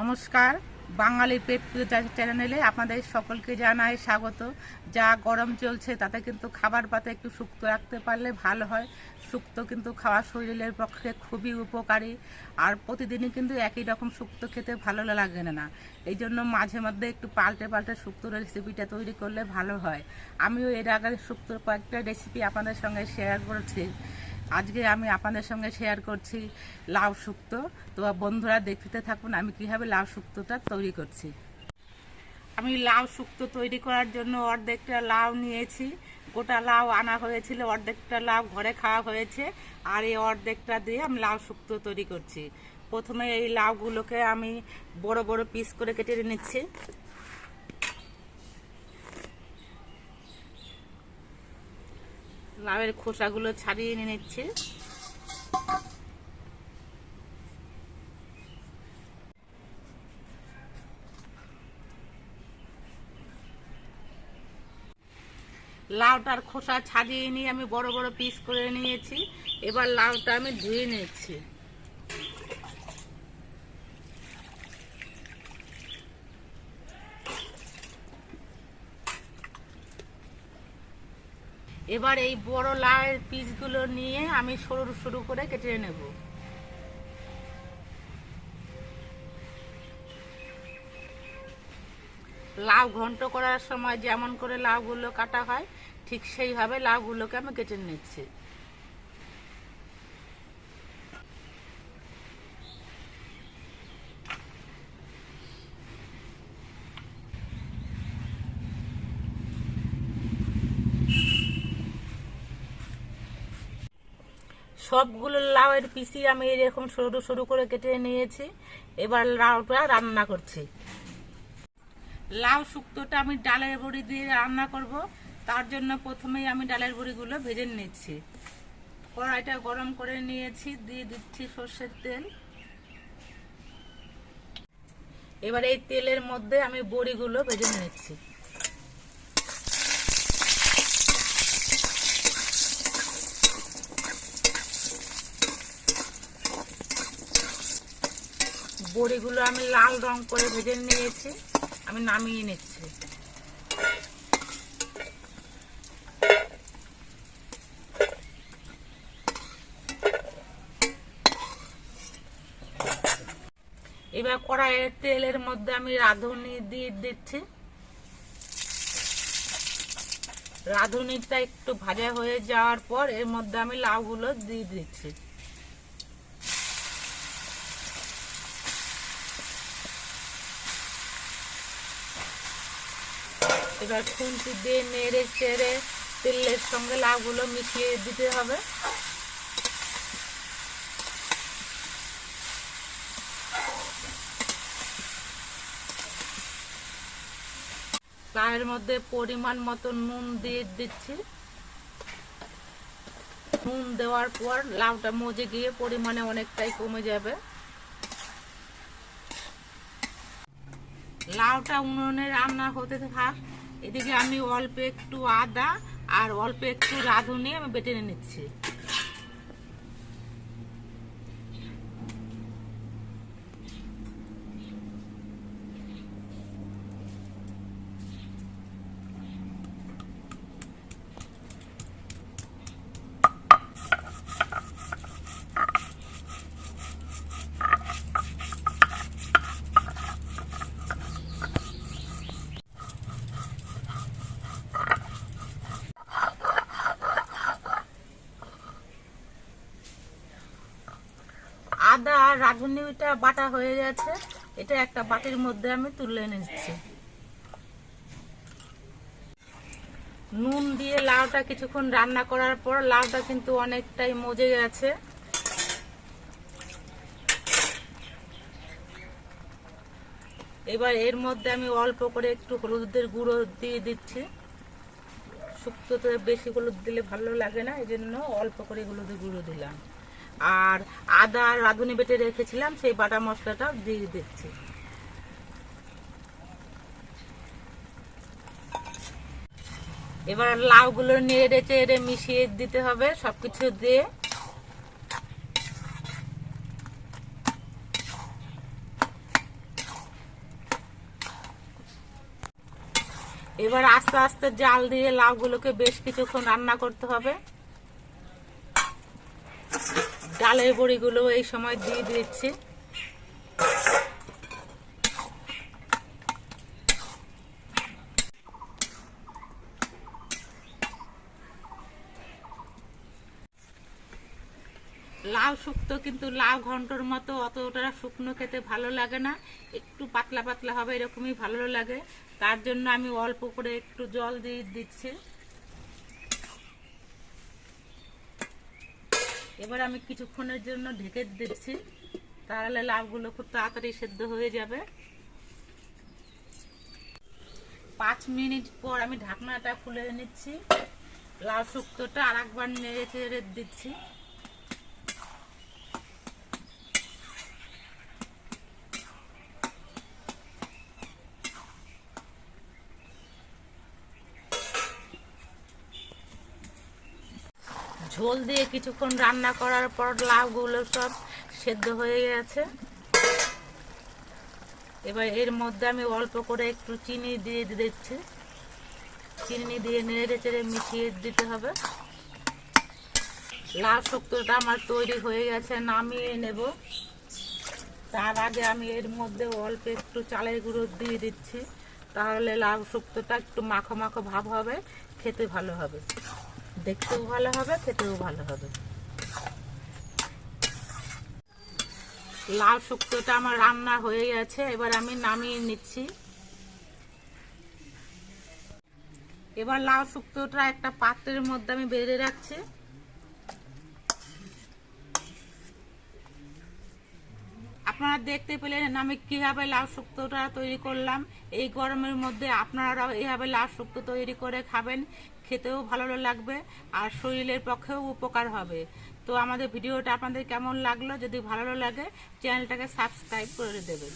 নমস্কার বাঙালি পেট চ্যানেলে আপনাদের সকলকে জানাই স্বাগত। যা গরম চলছে, তাতে কিন্তু খাবার পাতে একটু শুক্তো রাখতে পারলে ভালো হয়। শুক্তো কিন্তু খাওয়া শরীরের পক্ষে খুবই উপকারী। আর প্রতিদিনই কিন্তু একই রকম শুক্তো খেতে ভালো লাগে না। এই জন্য মাঝে মধ্যে একটু পাল্টে পাল্টে শুক্তোর রেসিপিটা তৈরি করলে ভালো হয়। আমিও এর আগে শুক্তোর কয়েকটা রেসিপি আপনাদের সঙ্গে শেয়ার করেছি। আজকে আমি আপনাদের সঙ্গে শেয়ার করছি লাউ শুক্তো। তো বন্ধুরা দেখতে থাকুন, আমি কীভাবে লাউ শুক্তোটা তৈরি করছি। আমি লাউ শুক্তো তৈরি করার জন্য অর্ধেকটা লাউ নিয়েছি। গোটা লাউ আনা হয়েছিল, অর্ধেকটা লাউ ঘরে খাওয়া হয়েছে। আর এই অর্ধেকটা দিয়ে আমি লাউ শুক্তো তৈরি করছি। প্রথমে এই লাউগুলোকে আমি বড় বড় পিস করে কেটে নিচ্ছি। লাউয়ের খোসাগুলো ছাড়িয়ে এনে নিচ্ছে। লাউটার খোসা ছাড়িয়ে নিয়ে আমি বড় বড় পিস করে নিয়েছি। এবার লাউটা আমি ধুয়ে নিচ্ছি। এবার এই বড় লাউয়ের পিসগুলো নিয়ে আমি সরু সরু করে কেটে নেব। লাউ ঘন্ট করার সময় যেমন করে লাউগুলো কাটা হয়, ঠিক সেইভাবে লাউগুলোকে আমি কেটে নিচ্ছি। সবগুলো লাউয়ের পিসি আমি এরকম সরু সরু করে কেটে নিয়েছি। এবার লাউটা রান্না করছি। লাউ শুক্তোটা আমি ডালের বড়ি দিয়ে রান্না করব। তার জন্য প্রথমেই আমি ডালের বড়িগুলো ভেজে নিচ্ছি। কড়াইটা গরম করে নিয়েছি, দিয়ে দিচ্ছি সর্ষের তেল। এবার এই তেলের মধ্যে আমি বড়িগুলো ভেজে নিচ্ছি। বড়িগুলো আমি লাল রং করে ভেজে নিয়েছি, আমি নামিয়ে নিচ্ছি। এবার কড়াইয়ের তেলের মধ্যে আমি রাঁধুনি দিয়ে দিচ্ছি। রাঁধুনিটা একটু ভাজা হয়ে যাওয়ার পর এর মধ্যে আমি লাউগুলো দিয়ে দিচ্ছি। এবার খুন্তি দিয়ে নেড়ে চেড়ে তেলের সঙ্গে লাউগুলো মিশিয়ে দিতে হবে। লাউয়ের মধ্যে পরিমাণ মতো নুন দিয়ে দিচ্ছি। নুন দেওয়ার পর লাউটা মজে গিয়ে পরিমাণে অনেকটাই কমে যাবে। লাউটা উনুনে রান্না হতে থাক। এদিকে আমি অল্প একটু আদা আর অল্প একটু রাঁধুনি আমি বেটে নিচ্ছি। আদা আর রাঁধুনিটা বাটা হয়ে গেছে। এটা একটা বাটির মধ্যে আমি তুলে নিচ্ছি। নুন দিয়ে লাউটা কিছুক্ষণ রান্না করার পর লাউটা কিন্তু অনেকটাই মজে গেছে। এবার এর মধ্যে আমি অল্প করে একটু হলুদের গুঁড়ো দিয়ে দিচ্ছি। শুক্তোতে বেশি হলুদ দিলে ভালো লাগে না এই জন্য অল্প করে হলুদের গুঁড়ো দিলাম। আর আদা রাঁধুনি বেটে রেখেছিলাম, সেই বাটা মশলাটা দিয়ে দিচ্ছি। এবার লাউ গুলো নেড়ে চেড়ে মিশিয়ে দিতে হবে সবকিছু দিয়ে। এবার আস্তে আস্তে জাল দিয়ে লাউ গুলোকে বেশ কিছুক্ষণ রান্না করতে হবে। ডালের বড়িগুলো এই সময় দিয়ে দিচ্ছি লাউ শুক্তো কিন্তু লাউ ঘন্টর মতো অতটা শুকনো খেতে ভালো লাগে না। একটু পাতলা পাতলা হবে এরকমই ভালো লাগে। তার জন্য আমি অল্প করে একটু জল দিয়ে দিচ্ছি। এবার আমি কিছুক্ষণের জন্য ঢেকে দিচ্ছি। তাহলে লাভগুলো খুব তাড়াতাড়ি সেদ্ধ হয়ে যাবে। পাঁচ মিনিট পর আমি ঢাকনাটা খুলে নিচ্ছি। লাল শুক্তোটা আর একবার নেড়ে চেড়ে দিচ্ছি। ঝোল দিয়ে কিছুক্ষণ রান্না করার পর লাউগুলো সব সেদ্ধ হয়ে গেছে। এবার এর মধ্যে আমি অল্প করে একটু চিনি দিয়ে দিচ্ছি। চিনি দিয়ে নেড়ে চেড়ে মিশিয়ে দিতে হবে। লাউ শুক্তোটা আমার তৈরি হয়ে গেছে, নামিয়ে নেব। তার আগে আমি এর মধ্যে অল্প একটু চালের গুঁড়ো দিয়ে দিচ্ছি। তাহলে লাউ শুক্তোটা একটু মাখো মাখো ভাব হবে, খেতে ভালো হবে। দেখতেও ভালো হবে, খেতেও ভালো হবে। লাউ শুক্তোটা আমার রান্না হয়ে গেছে, এবার আমি নামিয়ে নিচ্ছি। এবার লাউ শুক্তোটা একটা পাত্রের মধ্যে আমি বেড়ে রাখছি। আপনারা দেখতে পেলেন আমি কীভাবে লাউ শুক্তোটা তৈরি করলাম। এই গরমের মধ্যে আপনারাও এইভাবে লাউ শুক্তো তৈরি করে খাবেন। খেতেও ভালো লাগবে আর শরীরের পক্ষেও উপকার হবে। তো আমাদের ভিডিওটা আপনাদের কেমন লাগল? যদি ভালো লাগে, চ্যানেলটাকে সাবস্ক্রাইব করে দেবেন।